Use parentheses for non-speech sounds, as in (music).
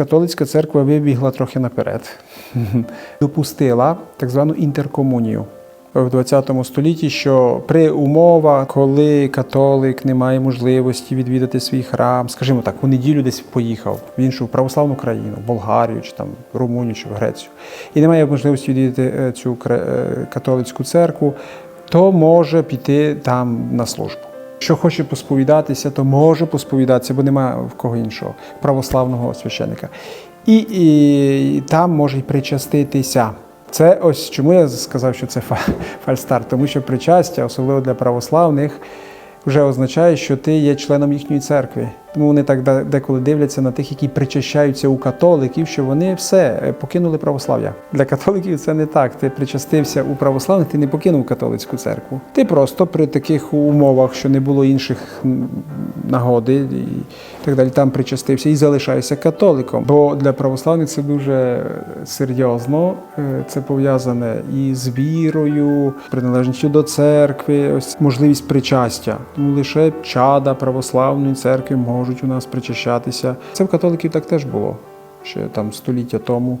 католицька церква вибігла трохи наперед, (laughs) допустила так звану інтеркомунію. В 20 столітті, що при умовах, коли католик не має можливості відвідати свій храм, скажімо так, у неділю десь поїхав в іншу православну країну, Болгарію чи там Румунію чи в Грецію, і не має можливості відвідати е, цю е, католицьку церкву, то може піти там на службу. Якщо хоче посповідатися, то може посповідатися, бо немає в кого іншого православного священика. І, і там може й причаститися. Це ось чому я сказав, що це фальстар. тому що причастя, особливо для православних, вже означає, що ти є членом їхньої церкви. Тому вони так де- деколи дивляться на тих, які причащаються у католиків, що вони все е, покинули православ'я. Для католиків це не так. Ти причастився у православних, ти не покинув католицьку церкву. Ти просто при таких умовах, що не було інших нагоди і так далі, там причастився і залишаєшся католиком. Бо для православних це дуже серйозно. Е, Це пов'язане і з вірою, приналежністю до церкви, ось можливість причастя. Тому лише чада православної церкви можуть у нас причащатися. Це в католиків так теж було ще там століття тому.